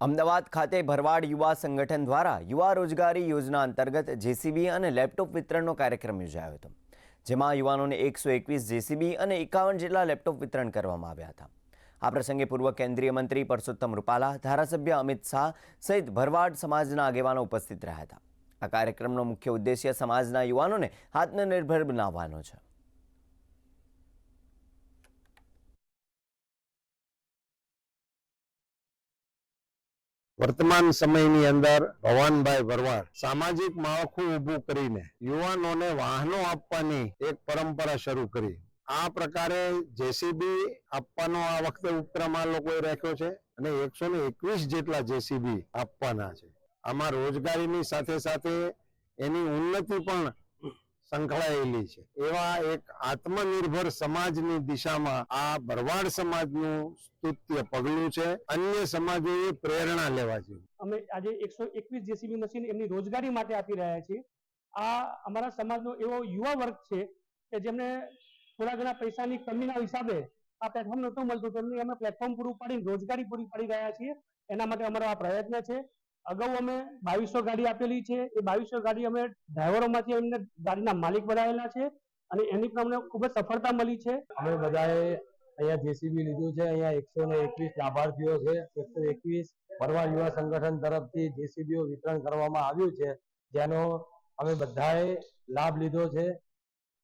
અમદાવાદ ખાતે ભરવાડ યુવા સંગઠન દ્વારા યુવા રોજગારી યોજના અંતર્ગત જેસીબી અને લેપટોપ વિતરણનો કાર્યક્રમ યોજાયો હતો, જેમાં યુવાનોને એકસો એકવીસ જેસીબી અને એકાવન જેટલા લેપટોપ વિતરણ કરવામાં આવ્યા હતા. આ પ્રસંગે પૂર્વ કેન્દ્રીય મંત્રી પરસોત્તમ રૂપાલા, ધારાસભ્ય અમિત શાહ સહિત ભરવાડ સમાજના આગેવાનો ઉપસ્થિત રહ્યા હતા. આ કાર્યક્રમનો મુખ્ય ઉદ્દેશ્ય સમાજના યુવાનોને આત્મનિર્ભર બનાવવાનો છે. વર્તમાન સમયની અંદર ભવાનભાઈ ભરવાડ સામાજિક માળખું ઊભું કરીને યુવાનોને વાહનો આપવાની એક પરંપરા શરૂ કરી. આ પ્રકારે જેસીબી આપવાનો આ વખતે ઉપક્રમ આ લોકોએ રાખ્યો છે અને એકસો ને એકવીસ જેટલા જેસીબી આપવાના છે. આમાં રોજગારીની સાથે સાથે એની ઉન્નતિ પણ સંકળાયેલી છે. એવા એક આત્મનિર્ભર સમાજની દિશામાં આ ભરવાડ સમાજનું સ્તુત્ય પગલું છે. અન્ય સમાજોએ પ્રેરણા લેવા જોઈએ. અમે આજે એકસો એકવીસ જેસીબી મશીન એમની રોજગારી માટે આપી રહ્યા છીએ. આ અમારા સમાજનો એવો યુવા વર્ગ છે કે જેમને થોડા ઘણા પૈસાની કમીના હિસાબે આ પ્લેટફોર્મ નહોતું મળતું, તેમને અમે પ્લેટફોર્મ પૂરું પાડીને રોજગારી પૂરી પાડી રહ્યા છીએ. એના માટે અમારો આ પ્રયત્ન છે. અગાઉ અમે બાવીસો ગાડી આપેલી છે. એ બાવીસો ગાડી અમે ડ્રાઈવરોમાંથી એમને ગાડીના માલિક બનાવેલા છે અને એની પણ અમને ખૂબ જ સફળતા મળી છે. અમે બધાએ અહીંયા જેસીબી લીધું છે. અહીંયા એકસો ને એકવીસ લાભાર્થીઓ છે. એકસો એકવીસ ભરવાડ યુવા સંગઠન તરફથી જેસીબીઓ વિતરણ કરવામાં આવ્યું છે. જેનો અમે બધાએ લાભ લીધો છે.